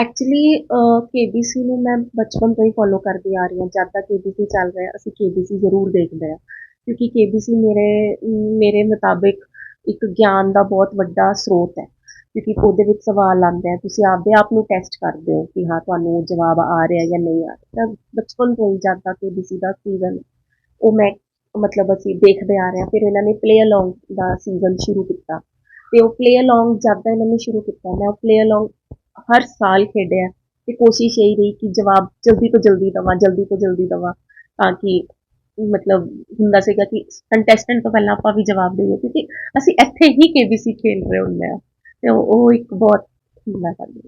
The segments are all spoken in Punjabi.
ਐਕਚੁਅਲੀ ਕੇਬੀਸੀ ਨੂੰ ਮੈਂ ਬਚਪਨ ਤੋਂ ਹੀ ਫੋਲੋ ਕਰਦੀ ਆ ਰਹੀ ਹਾਂ। ਜਦ ਤੱਕ ਕੇਬੀਸੀ ਚੱਲ ਰਿਹਾ ਅਸੀਂ ਕੇਬੀਸੀ ਜ਼ਰੂਰ ਦੇਖਦੇ ਆ ਕਿਉਂਕਿ ਕੇਬੀਸੀ ਮੇਰੇ ਮੇਰੇ ਮੁਤਾਬਿਕ ਇੱਕ ਗਿਆਨ ਦਾ ਬਹੁਤ ਵੱਡਾ ਸਰੋਤ ਹੈ। ਕਿਉਂਕਿ ਉਹਦੇ ਵਿੱਚ ਸਵਾਲ ਆਉਂਦੇ ਆ। ਤੁਸੀਂ ਆਪਦੇ ਆਪ ਨੂੰ ਟੈਸਟ ਕਰਦੇ ਹੋ ਕਿ ਹਾਂ, ਤੁਹਾਨੂੰ ਜਵਾਬ ਆ ਰਿਹਾ ਜਾਂ ਨਹੀਂ ਆ ਰਿਹਾ। ਤਾਂ ਬਚਪਨ ਤੋਂ ਹੀ ਜਦ ਤੱਕ ਕੇਬੀਸੀ ਦਾ ਸੀਜ਼ਨ ਉਹ ਮੈਂ, ਮਤਲਬ ਅਸੀਂ ਦੇਖਦੇ ਆ ਰਹੇ ਹਾਂ, ਫਿਰ ਇਹਨਾਂ ਨੇ ਪਲੇ ਅਲੋਂਗ ਦਾ ਸੀਜ਼ਨ ਸ਼ੁਰੂ ਕੀਤਾ। ਤੇ ਉਹ ਪਲੇ ਅਲੋਂਗ ਜਦ ਦਾ ਇਹਨਾਂ ਨੇ ਸ਼ੁਰੂ ਕੀਤਾ, ਮੈਂ ਉਹ ਪਲੇ ਅਲੋਂਗ ਹਰ ਸਾਲ ਖੇਡਿਆ ਤੇ ਕੋਸ਼ਿਸ਼ ਇਹੀ ਰਹੀ ਕਿ ਜਵਾਬ ਜਲਦੀ ਤੋਂ ਜਲਦੀ ਦਵਾਂ, ਜਲਦੀ ਤੋਂ ਜਲਦੀ ਦਵਾਂ ਤਾਂ ਕਿ ਮਤਲਬ ਹੁੰਦਾ ਸੀਗਾ ਕਿ ਕੰਟੈਸਟੈਂਟ ਤੋਂ ਪਹਿਲਾਂ ਆਪਾਂ ਵੀ ਜਵਾਬ ਦੇਈਏ ਕਿਉਂਕਿ ਅਸੀਂ ਇੱਥੇ ਹੀ ਕੇਬੀਸੀ ਖੇਡ ਰਹੇ ਹੁੰਦੇ ਆ ਤੇ ਉਹ ਇੱਕ ਬਹੁਤ ਹੁੰਦਾ ਸਾਡੇ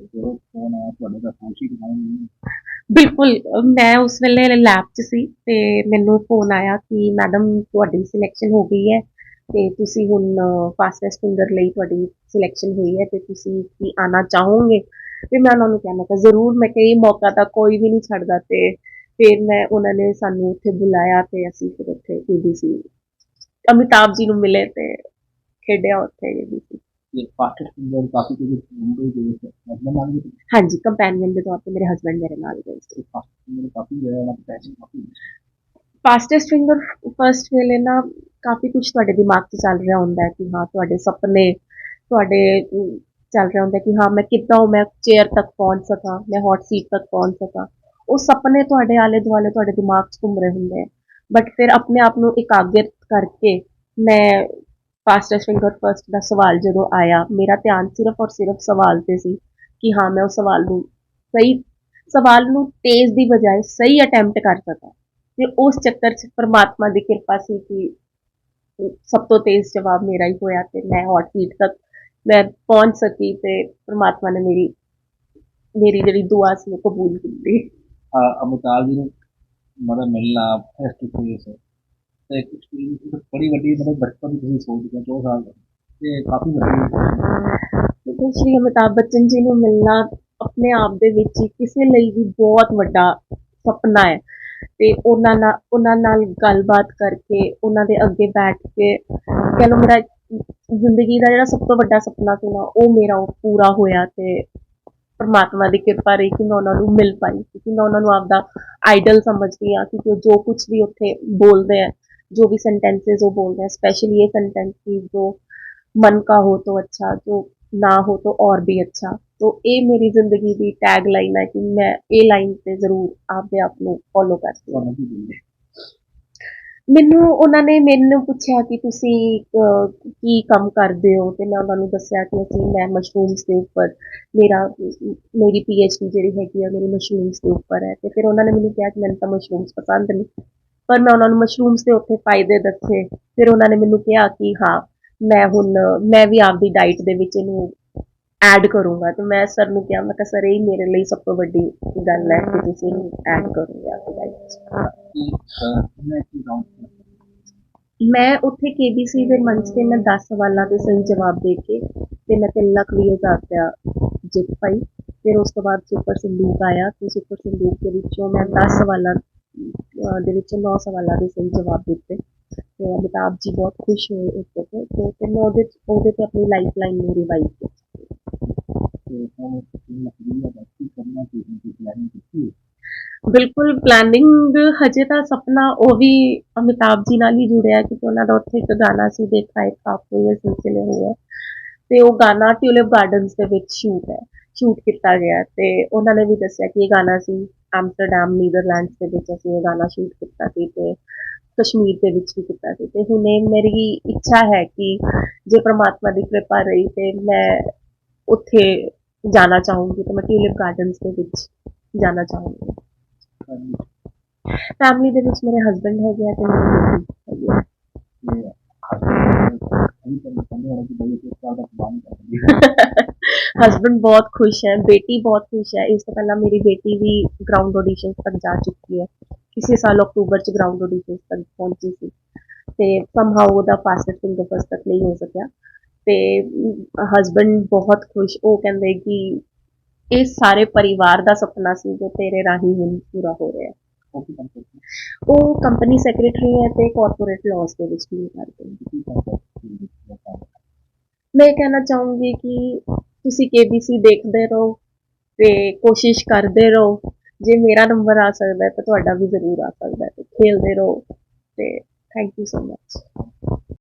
ਬਿਲਕੁਲ, ਮੈਂ ਉਸ ਵੇਲੇ ਲੈਬ 'ਚ ਸੀ ਤੇ ਮੈਨੂੰ ਫੋਨ ਆਇਆ ਕਿ ਮੈਡਮ ਤੁਹਾਡੀ ਸਿਲੈਕਸ਼ਨ ਹੋ ਗਈ ਹੈ ਤੇ ਤੁਸੀਂ ਹੁਣ ਫਾਸਟੈਸਟ ਸਿੰਗਰ ਲਈ ਤੁਹਾਡੀ ਸਿਲੈਕਸ਼ਨ ਹੋਈ ਹੈ ਤੇ ਤੁਸੀਂ ਕੀ ਆਣਾ ਚਾਹੋਗੇ? ਤੇ ਮੈਂ ਉਹਨਾਂ ਨੂੰ ਕਿਹਾ ਮੈਂ ਕਿਹਾ ਜ਼ਰੂਰ ਮੈਂ ਕਿਹਾ ਇਹ ਮੌਕਾ ਤਾਂ ਕੋਈ ਵੀ ਨਹੀਂ ਛੱਡਦਾ ਤੇ ਫਿਰ ਮੈਂ ਉਹਨਾਂ ਨੇ ਸਾਨੂੰ ਉੱਥੇ ਬੁਲਾਇਆ ਤੇ ਅਸੀਂ ਫਿਰ ਉੱਥੇ ਏਬੀਸੀ ਅਮਿਤਾਭ ਜੀ ਨੂੰ ਮਿਲੇ ਤੇ ਖੇਡਿਆ ਉੱਥੇ ਏਬੀਸੀ ਤੇ ਪਾਸਟ ਫਿੰਗਰ ਕਾਫੀ ਕੁਝ ਮੁੰਬਈ ਦੇ ਵਿੱਚ ਮਤਲਬ ਨਾਲ ਵੀ ਹਾਂਜੀ ਕੰਪੈਨੀਅਨ ਦੇ ਤੌਰ ਤੇ ਮੇਰੇ ਹਸਬੰਡ ਮੇਰੇ ਨਾਲ ਗਏ ਸੀ। ਫਿੰਗਰ ਕਾਫੀ ਜਿਹੜਾ ਪੈਸ਼ਨ ਕਾਫੀ ਫਾਸਟੈਸਟ ਫਿੰਗਰ ਫਰਸਟ ਵੇਲੇ ਨਾ ਕਾਫੀ ਕੁਝ ਤੁਹਾਡੇ ਦਿਮਾਗ 'ਚ ਚੱਲ ਰਿਹਾ ਹੁੰਦਾ ਹੈ ਕਿ ਹਾਂ ਤੁਹਾਡੇ ਸੁਪਨੇ ਤੁਹਾਡੇ ਚੱਲ ਰਿਹਾ ਹੁੰਦਾ ਕਿ ਹਾਂ, ਮੈਂ ਕਿੱਦਾਂ ਉਹ ਮੈਂ ਚੇਅਰ ਤੱਕ ਪਹੁੰਚ ਸਕਾਂ, ਮੈਂ ਹੌਟ ਸੀਟ ਤੱਕ ਪਹੁੰਚ ਸਕਾਂ। ਉਹ ਸੁਪਨੇ ਤੁਹਾਡੇ ਆਲੇ ਦੁਆਲੇ ਤੁਹਾਡੇ ਦਿਮਾਗ 'ਚ ਘੁੰਮ ਰਹੇ ਹੁੰਦੇ ਆ। ਬਟ ਫਿਰ ਆਪਣੇ ਆਪ ਨੂੰ ਇਕਾਗਰਿਤ ਕਰਕੇ ਮੈਂ ਫਾਸਟੈਸਟ ਫਿੰਗਰ ਫਰਸਟ ਦਾ ਸਵਾਲ ਜਦੋਂ ਆਇਆ, ਮੇਰਾ ਧਿਆਨ ਸਿਰਫ ਔਰ ਸਿਰਫ ਸਵਾਲ ਤੇ ਸੀ ਕਿ ਹਾਂ, ਮੈਂ ਉਹ ਸਵਾਲ ਨੂੰ ਸਹੀ, ਸਵਾਲ ਨੂੰ ਤੇਜ਼ ਦੀ ਬਜਾਏ ਸਹੀ ਅਟੈਂਪਟ ਕਰ ਸਕਾਂ। ਤੇ ਉਸ ਚੱਕਰ 'ਚ ਪ੍ਰਮਾਤਮਾ ਦੀ ਕਿਰਪਾ ਸੀ ਕਿ ਸਭ ਤੋਂ ਤੇਜ਼ ਜਵਾਬ ਮੇਰਾ ਹੀ ਹੋਇਆ ਤੇ ਮੈਂ ਹੌਟ ਸੀਟ ਤੱਕ ਮੈਂ ਪਹੁੰਚ ਸਕੀ ਤੇ ਪ੍ਰਮਾਤਮਾ ਨੇ ਮੇਰੀ ਮੇਰੀ ਜਿਹੜੀ ਦੁਆ ਸੀ ਉਹ ਕਬੂਲ ਕੀਤੀ। ਅਮਿਤਾਭ ਜੀ ਨੂੰ ਮਤਲਬ ਮਿਲਣਾ ਫੇਸ ਟੂ ਫੇਸ ਤੇ ਇੱਕ ਐਕਸਪੀਰੀਅੰਸ ਬੜੀ ਵੱਡੀ ਮਤਲਬ ਬਚਪਨ ਦੀ ਸੋਚਦੇ ਹੋ 2 ਸਾਲ ਦਾ ਤੇ ਕਾਫੀ ਵੱਡੀ ਦੇਖੋ ਸ਼੍ਰੀ ਅਮਿਤਾਭ ਬੱਚਨ ਜੀ ਨੂੰ ਮਿਲਣਾ ਆਪਣੇ ਆਪ ਦੇ ਵਿੱਚ ਹੀ ਕਿਸੇ ਲਈ ਵੀ ਬਹੁਤ ਵੱਡਾ ਸੁਪਨਾ ਹੈ। ਤੇ ਉਹਨਾਂ ਨਾਲ ਉਹਨਾਂ ਨਾਲ ਗੱਲਬਾਤ ਕਰਕੇ ਉਹਨਾਂ ਦੇ ਅੱਗੇ ਬੈਠ ਕੇ ਕਹਿ ਲਓ ਮੇਰਾ ਜ਼ਿੰਦਗੀ ਦਾ ਜਿਹੜਾ ਸਭ ਤੋਂ ਵੱਡਾ ਸੁਪਨਾ ਸੀ ਨਾ, ਉਹ ਮੇਰਾ ਉਹ ਪੂਰਾ ਹੋਇਆ ਤੇ ਪਰਮਾਤਮਾ ਦੀ ਕਿਰਪਾ ਰਹੀ ਕਿ ਮੈਂ ਉਹਨਾਂ ਨੂੰ ਮਿਲ ਪਾਈ, ਕਿਉਂਕਿ ਮੈਂ ਉਹਨਾਂ ਨੂੰ ਆਪਦਾ ਆਈਡਲ ਸਮਝਦੀ ਆ ਕਿਉਂਕਿ ਜੋ ਕੁਝ ਵੀ ਉੱਥੇ ਬੋਲਦੇ ਆ, ਜੋ ਵੀ ਸੈਂਟੈਂਸਸ ਉਹ ਬੋਲਦੇ ਆ ਸਪੈਸ਼ਲੀ ਇਹ ਸੈਂਟੈਂਸ ਕਿ ਜੋ ਮਨ ਕਾ ਹੋ ਤੋ ਅੱਛਾ, ਜੋ ਨਾ ਹੋ ਤੋ ਔਰ ਵੀ ਅੱਛਾ। ਤੋ ਇਹ ਮੇਰੀ ਜ਼ਿੰਦਗੀ ਦੀ ਟੈਗ ਲਾਈਨ ਹੈ ਕਿ ਮੈਂ ਇਹ ਲਾਈਨ ਤੇ ਜ਼ਰੂਰ ਆਪਦੇ ਆਪ ਨੂੰ ਫੋਲੋ ਕਰਦੀ ਹਾਂ। ਮੈਨੂੰ ਉਹਨਾਂ ਨੇ ਮੈਨੂੰ ਪੁੱਛਿਆ ਕਿ ਤੁਸੀਂ ਅਹ, ਕੀ ਕੰਮ ਕਰਦੇ ਹੋ? ਤੇ ਮੈਂ ਉਹਨਾਂ ਨੂੰ ਦੱਸਿਆ ਕਿ ਅਸੀਂ ਮੈਂ ਮਸ਼ਰੂਮਸ ਦੇ ਉੱਪਰ ਮੇਰਾ ਮੇਰੀ ਡੀ ਜਿਹੜੀ ਹੈਗੀ ਆ ਮੇਰੀ ਮਸ਼ਰੂਮਸ ਦੇ ਉੱਪਰ ਹੈ। ਤੇ ਫਿਰ ਉਹਨਾਂ ਨੇ ਮੈਨੂੰ ਕਿਹਾ ਕਿ ਮੈਨੂੰ ਤਾਂ ਮਸ਼ਰੂਮਸ ਪਸੰਦ ਨਹੀਂ। ਪਰ ਮੈਂ ਉਹਨਾਂ ਨੂੰ ਮਸ਼ਰੂਮਸ ਦੇ ਉੱਥੇ ਫਾਇਦੇ ਦੱਸੇ। ਫਿਰ ਉਹਨਾਂ ਨੇ ਮੈਨੂੰ ਕਿਹਾ ਕਿ ਹਾਂ ਮੈਂ ਹੁਣ ਮੈਂ ਵੀ ਆਪਦੀ ਡਾਈਟ ਦੇ ਵਿੱਚ ਇਹਨੂੰ ਐਡ ਕਰੂੰਗਾ। ਤੇ ਮੈਂ ਸਰ ਨੂੰ ਕਿਹਾ ਮੈਂ ਕਿਹਾ ਸਰ ਇਹ ਮੇਰੇ ਲਈ ਸਭ ਤੋਂ ਵੱਡੀ ਗੱਲ ਹੈ ਕਿ ਤੁਸੀਂ ਇਹਨੂੰ ਐਡ ਕਰੋਗੇ ਆਪਦੀ ਡਾਈਟ 'ਚ ਕਿ ਅਹ, ਮੈਂ ਕੀ ਕਹਾਂ ਮੈਂ ਉੱਥੇ KBC ਦੇ ਮੰਚ ਤੇ ਮੈਂ 10 ਸਵਾਲਾਂ ਦੇ ਸਹੀ ਜਵਾਬ ਦੇ ਕੇ ਤੇ ਮੈਂ 3 ਲੱਖ ਵੀਹ ਹਜ਼ਾਰ ਰੁਪਇਆ ਜਿੱਤ ਪਾਈ। ਫਿਰ ਉਸ ਤੋਂ ਬਾਅਦ ਸੁਪਰ ਸੰਦੂਕ ਆਇਆ ਤੇ ਸੁਪਰ ਸੰਦੂਕ ਦੇ ਵਿੱਚੋਂ ਮੈਂ 10 ਸਵਾਲਾਂ ਅਹ, ਦੇ ਵਿੱਚੋਂ 9 ਸਵਾਲਾਂ ਦੇ ਸਹੀ ਜਵਾਬ ਦਿੱਤੇ। ਤੇ ਅਮਿਤਾਭ ਜੀ ਬਹੁਤ ਖੁਸ਼ ਹੋਏ ਉਸ ਤੇ ਤੇ ਫਿਰ ਮੈਂ ਉਹਦੇ 'ਚ- ਉਹਦੇ ਤੇ ਆਪਣੀ ਲਾਈਫ ਲਾਈਨ ਨੂੰ ਰਿਵਾਈਵ ਕੀਤਾ। ਤੇ ਹੁਣ ਤੁਸੀਂ ਨਕਲੀ ਦਾ ਕੀ ਕਰਨਾ ਕੀ ਤੁਸੀਂ ਪਲਾਨਿੰਗ ਕੀਤੀ ਹੈ? ਬਿਲਕੁਲ ਪਲੈਨਿੰਗ ਹਜੇ ਤਾਂ ਸੁਪਨਾ ਉਹ ਵੀ ਅਮਿਤਾਭ ਜੀ ਨਾਲ ਹੀ ਜੁੜਿਆ ਕਿਉਂਕਿ ਉਹਨਾਂ ਦਾ ਉੱਥੇ ਇੱਕ ਗਾਣਾ ਸੀ, ਦੇਖਾ ਇੱਕ ਆਪਕੋ ਇਹ ਸਿਲਸਿਲੇ ਹੋਏ ਤੇ ਉਹ ਗਾਣਾ ਟਿਊਲਿਪ ਗਾਰਡਨਸ ਦੇ ਵਿੱਚ ਸ਼ੂਟ ਹੈ ਸ਼ੂਟ ਕੀਤਾ ਗਿਆ ਤੇ ਉਹਨਾਂ ਨੇ ਵੀ ਦੱਸਿਆ ਕਿ ਇਹ ਗਾਣਾ ਸੀ ਐਮਸਟਰਡਮ ਨੀਦਰਲੈਂਡਸ ਦੇ ਵਿੱਚ ਅਸੀਂ ਇਹ ਗਾਣਾ ਸ਼ੂਟ ਕੀਤਾ ਸੀ ਤੇ ਕਸ਼ਮੀਰ ਦੇ ਵਿੱਚ ਵੀ ਕੀਤਾ ਸੀ। ਤੇ ਹੁਣੇ ਮੇਰੀ ਇੱਛਾ ਹੈ ਕਿ ਜੇ ਪ੍ਰਮਾਤਮਾ ਦੀ ਕਿਰਪਾ ਰਹੀ ਤੇ ਮੈਂ ਉੱਥੇ ਜਾਣਾ ਚਾਹੂੰਗੀ ਤੇ ਮੈਂ ਟਿਊਲਿਪ ਗਾਰਡਨਸ ਦੇ ਵਿੱਚ ਜਾਣਾ ਚਾਹੂੰਗੀ। ਫੈਮਿਲੀ ਦੇ ਵਿੱਚ ਮੇਰੇ ਹਸਬੰਡ ਹੈਗੇ ਆ ਤੇ ਮੇਰੀ ਬੇਟੀ ਹੈਗੀ ਆ। ਹਸਬੰਡ ਬਹੁਤ ਖੁਸ਼ ਹੈ, ਬੇਟੀ ਬਹੁਤ ਖੁਸ਼ ਹੈ। ਇਸ ਤੋਂ ਪਹਿਲਾਂ ਮੇਰੀ ਬੇਟੀ ਵੀ ਗਰਾਊਂਡ ਆਡੀਸ਼ਨਸ ਤੱਕ ਜਾ ਚੁੱਕੀ ਹੈ। ਇਸੇ ਸਾਲ ਅਕਤੂਬਰ ਚ ਗਰਾਊਂਡ ਆਡੀਸ਼ਨਸ ਤੱਕ ਪਹੁੰਚੀ ਸੀ। ਤੇ ਸਮਹਾਉ ਉਹਦਾ ਫਾਸਟ ਫਿੰਗਰ ਫਸਟ ਤੱਕ ਨਹੀਂ ਹੋ ਸਕਿਆ। ਤੇ ਹਸਬੰਡ ਬਹੁਤ ਖੁਸ਼। ਉਹ ਕਹਿੰਦੇ ਕਿ ਇਹ ਸਾਰੇ ਪਰਿਵਾਰ ਦਾ ਸੁਪਨਾ ਸੀ ਜੋ ਤੇਰੇ ਰਾਹੀਂ ਹੁਣ ਪੂਰਾ ਹੋ ਰਿਹਾ ਹੈ। ਉਹ ਕੀ ਕੰਪਨੀ ਸੈਕਟਰੀ ਹੈ ਤੇ ਕਾਰਪੋਰੇਟ ਲਾਅਸ ਦੇ ਵਿੱਚ ਵੀ ਕਰਦੇ ਨੇ ਕੀ? ਮੈਂ ਇਹ ਕਹਿਣਾ ਚਾਹੂੰਗੀ ਕਿ ਤੁਸੀਂ KBC ਦੇਖਦੇ ਰਹੋ ਤੇ ਕੋਸ਼ਿਸ਼ ਕਰਦੇ ਰਹੋ। ਜੇ ਮੇਰਾ ਨੰਬਰ ਆ ਸਕਦਾ ਹੈ ਤਾਂ ਤੁਹਾਡਾ ਵੀ ਜ਼ਰੂਰ ਆ ਸਕਦਾ ਹੈ। ਤੇ ਖੇਲਦੇ ਰਹੋ ਤੇ ਥੈਂਕ ਯੂ ਸੋ ਮਚ